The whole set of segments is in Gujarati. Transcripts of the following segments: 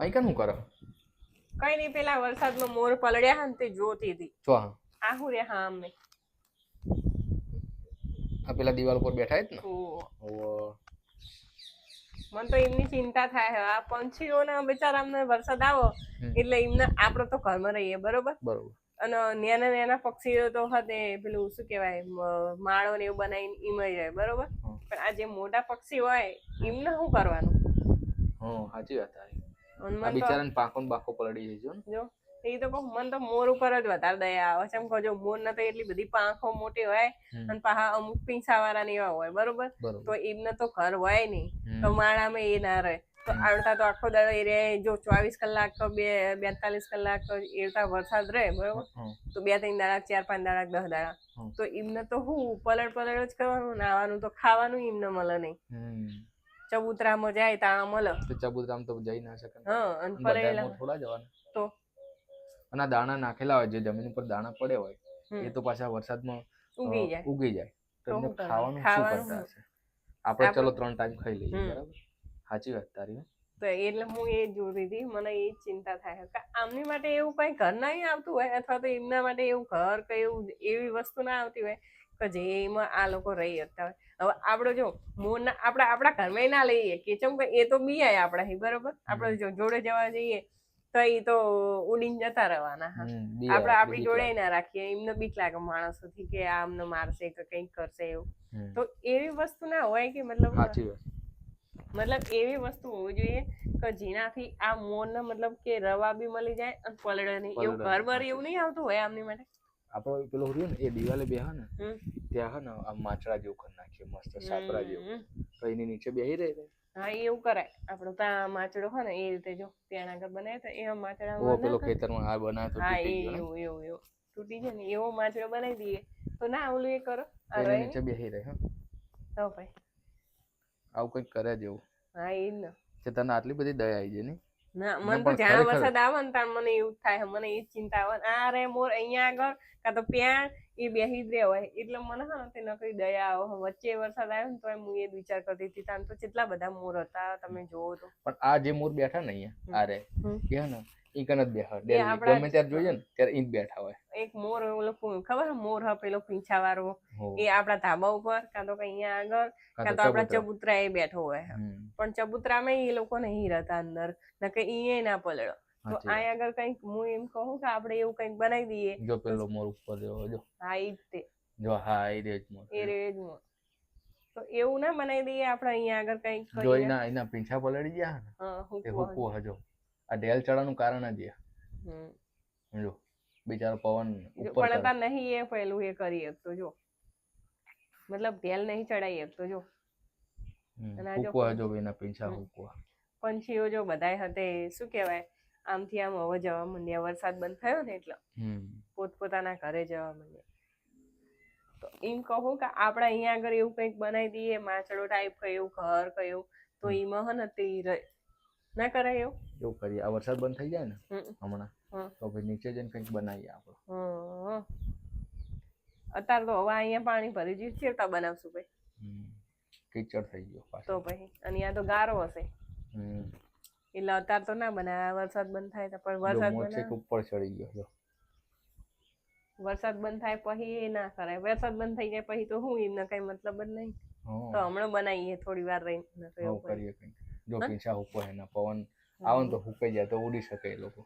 અહીં કાન કરો? કઈ નહીં પેલા વરસાદમાં મોર પલળ્યા હતા તે જોતી હતી. જો હા. આહુ રે હા અમે આ પેલા દિવાલ ઉપર બેઠા જ ને? ઓ. મને તો એમની ચિંતા થાય છે આ પંછીઓના બિચારા અમને વરસાદ આવો એટલે એમને આપણે તો ઘરમાં રહીએ બરોબર? બરોબર. અને નાના નાના પક્ષીઓ તો હતે પેલું શું કહેવાય માળો ને એવું બનાવીને ઈમાઈ જાય બરોબર? પણ આ જે મોટા પક્ષી હોય એમને શું કરવાનું? હા સાચી વાત આ બિચારાને પાંખો ને બાખો પલળી જાય જો એ તો કહું મને તો મોર ઉપર જ વધારે દયા આવે છે. એમ કહો મોર ના તો એટલી બધી પાંખો મોટી હોય અને પાછા અમુક પીંછા વાળા ને એવા હોય બરોબર? તો એમને તો ઘર હોય નહીં. તો માળામાં એ ના રહે. તો આવડતા તો આખો દાડો એ રહે. જો ચોવીસ કલાક તો બે બેતાલીસ કલાક તો એવતા વરસાદ રહે બરોબર? તો બે ત્રણ દાડા ચાર પાંચ દાડા દસ દાડા. તો એમને તો હું પલળ પલળ જ કરવાનું નાવાનું તો ખાવાનું એમને મળે નહીં. ચબૂતરામાં જાય ત્યાં મળે તો ચબુતરામ તો જઈ ના શકે. હા અને થોડા જવાના. તો? અને દાણા નાખેલા હોય જે જમીન ઉપર દાણા પડે હોય એ તો પાછા વરસાદમાં ઉગી જાય. ઉગી જાય. તો? ખાવાનું શું કરતા હશે? આપણે આપણે- ચલો ત્રણ ટાઈમ ખાઈ લઈએ બરાબર? સાચી વાત તારી તો એટલે હું એ જોતી હતી મને એ ચિંતા થાય. કે આમની માટે એવું કઈ ઘર નહીં આવતું હોય અથવા તો એમના માટે એવું ઘર કે એવું એવી વસ્તુ ના આવતી હોય કે જેમાં આ લોકો રહી શકતા હોય. હવે આપણે જો મોરના આપણે આપણા ઘરમાં ના લઈએ. કે ચમ એ તો બીયાય આપણાથી બરોબર? આપણે જો જોડે જવા જઈએ તો એ તો ઉડીને જતા રહેવાના આપણે આપણી જોડે ના રાખીએ એમને બીક લાગે માણસોથી કે આ અમને મારશે કે કંઈક કરશે એવું. તો એવી વસ્તુ ના હોય કે મતલબ મતલબ એવી વસ્તુ હોવી જોઈએ કે જેનાથી આ મોરને મતલબ કે રવા બી મળી જાય અને પલડે નહીં એવું ઘર બર એવું નહીં આવતું હોય આમની માટે? આપણો પેલો રહ્યો ને એ દિવાલે બેહે ને ત્યાં હે ને આમ માચડા જેવું કરી નાખીએ મસ્ત સાપરા જેવું. તો એની નીચે બેહી રહે હા એવું કરાય. આપણો ત્યાં માચડો હોય ને એ રીતે જો ત્યાં આગળ બનાવે તો એવા માચડા ઓ પેલો ખેતરમાં આ બનાવે તો હા એવું એવું એવું. તૂટી જાય ને એવો માચડો બનાવી દઈએ. તો ના ઓલું એ કરો. આ રહે. નીચે બેહી રહે હા. તો ભાઈ. આવું કંઈક કરે જેવું. હા એ જ ને. કે તને આટલી બધી દયા આવી જાય ને ના મન તો જ્યાં વરસાદ આવે ને ત્યાં મને એવું થાય મને એ ચિંતા આવે. આ રે મોર અહીંયા આગળ કાં તો પ્યાં એ બેહી જ હોય. એટલે મને હા તે નકરી દયા આવે વચ્ચે વરસાદ આવ્યો ને તો હું એ જ વિચાર કરતી હતી ત્યાં તો કેટલા બધા મોર હતા તમે જોવો તો. પણ આ જે મોર બેઠા ને અહીંયા આ રે. એ ને ઈ કન જ બેઠા daily. ગમે ત્યારે જોઈએ ને ત્યારે ઈ બેઠા હોય. એક મોર ઓલો ખબર મોર હ પેલો પીંછા વાળો એ આપડા ધાબા ઉપર કાં તો અહીંયા આગળ કાં તો આપડા ચબૂતરા. એ બેઠો હોય. પણ ચબૂતરામાં એ લોકો નહીં રહેતા અંદર. નકે ઈ ના પલળો. તો સાચી આગળ કંઈક હું એમ કહું કે આપણે એવું કંઈક બનાવી દઈએ. જો પેલો મોર ઉપર રહ્યો જો. હા ઈ તે. જો હા એ રેજ મોર. એ રેજમાં તો એવું ના બનાવી દઈએ આપણે અહીંયા આગળ કંઈક જો. એના એના પીંછા પલળી ગયા હા, હું હજો આ ઢેલ ચડાનું કારણ જ એ. જો બિચારો પવન ઉપર પણ. નહીં એ પેલું એ કરી શકતો જો મતલબ ઢેલ નહીં ચડાઈ શકતો જો જો હુકવો હજો એના પીંછા. હુકવા પંછીઓ જો બધાય હતે શું કહેવાય આમથી આમ હવે જવા માંડ્યા વરસાદ બંધ થયો ને એટલે પોતપોતાના ઘરે જવા માંડ્યા તો એમ કહું કે આપણે અહીંયા આગળ એવું કંઈક બનાવી દઈએ માછડો ટાઈપ કયું ઘર કયું તો. એમાં હે ને તે ના કરાય એવું? એવું કરીએ. આ વરસાદ બંધ થઈ જાય ને હમણાં તો પછી નીચે જઈને કંઈક બનાવીએ આપણે અત્યારે તો હવે અહીંયા પાણી ભરી ગયું ચેવતા બનાવશું ભાઈ. કીચડ થઈ ગયો તો પાછો અને અહીંયા તો ગારો હશે. એટલે અત્યારે તો ના બનાવે વરસાદ બંધ થાય તો પણ વરસાદ બંધ ઉપર ચડી ગયો જો. વરસાદ બંધ થાય પછી એ ના કરાય. વરસાદ બંધ થઈ જાય પછી તો હું એમને કઈ મતલબ જ નહીં. તો હમણાં બનાવીએ થોડી વાર રહીને. કરીએ કંઈક. જો પીછા ઉપર એના પવન આવે તો હુકાઈ જાય તો ઉડી શકે એ લોકો.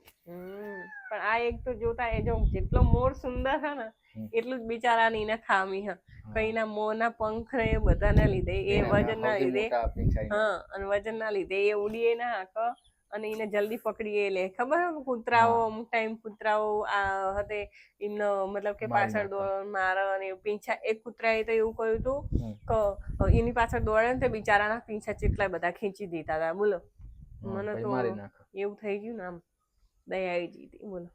પણ આ એક તો જોતા એ જો જેટલો મોર સુંદર છે ને એટલું જ બિચારાની ના ખામી છે કઈના ના પંખ ને એ બધાના લીધે એ વજન ના લીધે. હા અને વજન ના લીધે એ ઉડીએ ના હાકે. અને એને જલ્દી પકડી એ લે ખબર હે કૂતરાઓ અમુક ટાઈમ કૂતરાઓ આ હતે એમનો મતલબ કે પાછળ. દોડ મારે અને પીંછા એક કૂતરાએ તો એવું કહ્યું હતું કે એની પાછળ દોડે ને તે બિચારાના પીંછા ચેટલા બધા ખેંચી દીધા હતા બોલો. મને તો એવું થઈ ગયું ને આમ. દયા આવી જઈ બોલો.